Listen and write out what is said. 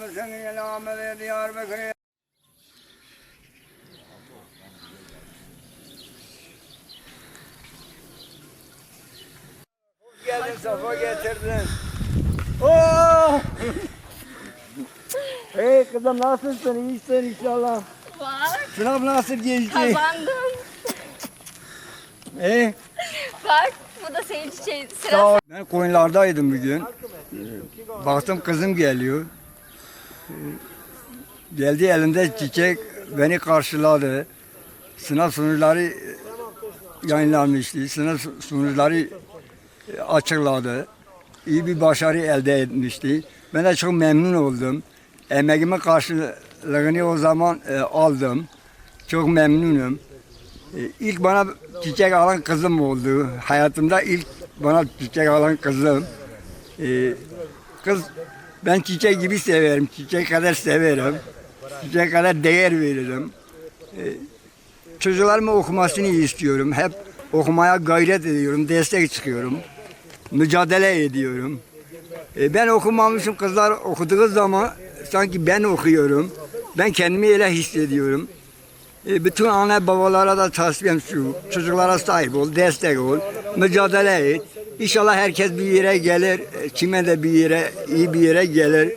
Yemişsin yine Ahmet'e Diyarbakır'a. Hoş geldin, safa getirdin. Oh! hey kızım nasılsın? İyisin inşallah. Bak Sınav nasıl geçti? kazandım. Hey, Bak bu da senin çiçeğin sıra. Ben koyunlardaydım bugün. Baktım kızım geliyor. Geldi elinde çiçek beni karşıladı. Sınav sonuçları yayınlanmıştı. Sınav sonuçları açıkladı. İyi bir başarı elde etmişti. Ben de çok memnun oldum. Emeğimin karşılığını o zaman e, aldım. Çok memnunum. E, İlk bana çiçek alan kızım oldu. Hayatımda ilk bana çiçek alan kızım. E, kız ben çiçek gibi severim. Çiçek kadar severim. Çiçek kadar değer veririm. E, çocuklarımın okumasını istiyorum. Hep okumaya gayret ediyorum. Destek çıkıyorum. Mücadele ediyorum. E, ben okumamışım kızlar okuduğu zaman sanki ben okuyorum. Ben kendimi öyle hissediyorum. E, bütün anne babalara da tavsiyem şu. Çocuklara sahip ol, destek ol, mücadele et. İnşallah herkes bir yere gelir, e, kime de bir yere, iyi bir yere gelir.